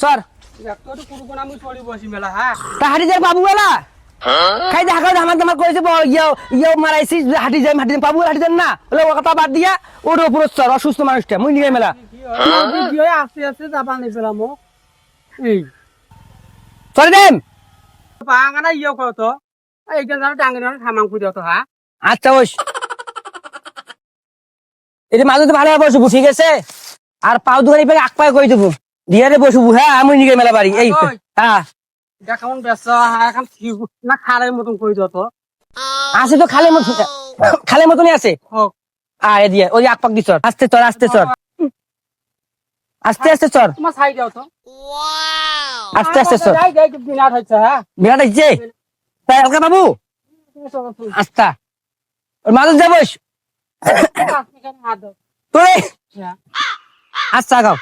সর তোর কোনো কোনো আমি চড়ি বসি মেলা হ্যাঁ? তা হাঁটি যাই পাবো বেলা খাই দেখা আমার তোমার করেছে ব- ইয়ে ইয়ে মারাইছি হাঁটি যাই হাঁটি পাবো হাঁটি যান না। বলে ও কথা বাদ দিয়া ওর উপর চর অসুস্থ মানুষটা মুই নিয়ে মেলা। আস্তে আস্তে যাবা নেই পেলাম এই। চলে দেম পাঙানা ইয়ে কত খামাং খুঁজে তো হ্যাঁ? আচ্ছা ওস এটা মাঝে ভালো বসবো ঠিক আছে আর পাও দুখানি পেলে আক পায়ে করে দেবো? দিয়ারে বসবো হ্যাঁ আমি নিয়ে মেলা বাড়ি এই। হ্যাঁ। এটা কেমন ব্যস্ত হ্যাঁ এখন না খালের মতন করে দিত আছে তো খালের মতন খালের মতনই আছে? হোক। আ এ দিয়ে ওই আক পাক দি আস্তে চর আস্তে চর আস্তে আস্তে চর তোমার সাইড দাও তো। আস্তে আস্তে চর যাই যাই বিনাট হচ্ছে হ্যাঁ। বিরাট হচ্ছে তাই বাবু? আস্তা ওর মাঝে যাবস দাও। তোরে। হ্যাঁ। আচ্ছা গাও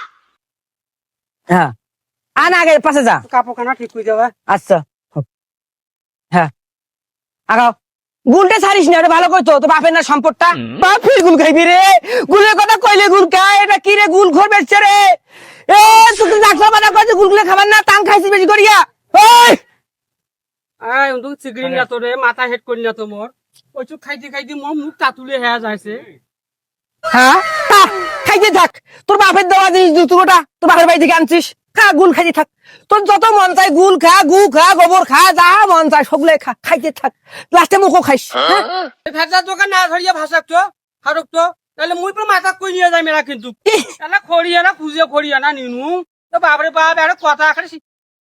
হ্যাঁ। আন আগে পাশে যা। কাপড় কানা ঠিক করে যাবে আচ্ছা হ্যাঁ। আগাও। গুলটা ছাড়িস না ওটা ভালো কইতো তো বাপের না সম্পদটা। বাপ ফির গুল খাইবি রে। গুলের কথা কইলে গুল খায় এটা কি রে গুল খোর বেচছে রে? এ তুই ডাক্তার বানা কইছে গুল গুলে খাবার না টাং খাইছিস বেশি করিয়া। ওই আয় তুই চিগড়ি না তোরে মাথা হেড করি না তো মোর। ওই চুপ খাইতে খাইতে মোর মুখ তাতুলে হেয়া যাইছে। হ্যাঁ? তা, খাইতে থাক। তোর বাপের দেওয়া জিনিস ওটা তোর বাপের বাড়ি থেকে আনছিস। খা গুল খাইতে থাক। তোর যত মন চাই গুল খা গু খা গোবর খা যা মন চাই সবগুলো খা খাইতে থাক। লাস্টে মুখও খাইস হ্যাঁ? ভেজার দোকান না ধরিয়া ভাষাক তো হারক তো। তাহলে মুই তো মাথা কই নিয়ে যাই মেলা কিন্তু। এলা খড়িয়া না খুঁজে খড়িয়া না নিনু। তো বাপরে বাপ একটা কথা এখানে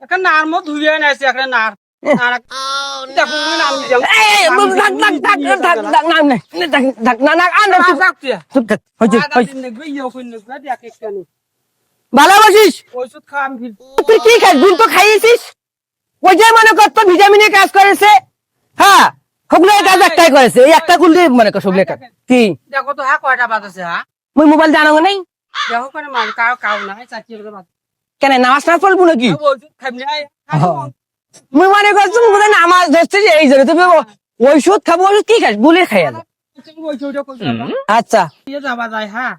একটা নার মো ধুইয়া নাইছে একটা নার ভালোবাসিস তুই কি খাস গুল তো খাইয়েছিস ওই যে মনে কর তোর ভিটামিনের কাজ করেছে হ্যাঁ এই কাজ একটাই করেছে এই একটা গুল দিয়ে মনে কর সবগুলো কাজ কি দেখো তো হ্যাঁ কয়টা বাজাছে হ্যাঁ মুই মোবাইল জানো নাই দেখো কেন নামাজ না পড়ব নাকি খাবি মনে করছি বোধহয় নামাজ ধরছে যে এই জন্য তুমি ওষুধ খাব ওষুধ কি খাস? গুলের খাই আচ্ছা। যাবা যায় হ্যাঁ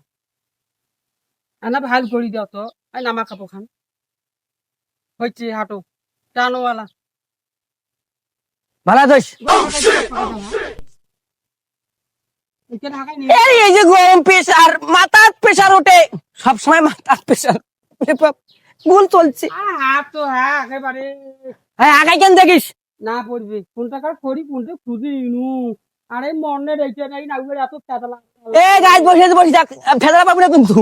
আনা ভালো দিও তো। এই নামা কাপোৰ খান হচ্ছে হাঁটো। ভালো এই এই যে গরম প্রেশার মাথার প্রেশার ওঠে সবসময় মাথার প্রেশার গুল চলছে। হাত তো হ্যাঁ একেবারে হ্যাঁ আগাই কেন দেখিস? না পড়বি। কোনটা কার করি? কোনটা খুঁজি নু আরে মনে রেখে নাই না এত তেতলা এ গাছ বসে বসে যাক ফেদরা পাবো না কিন্তু।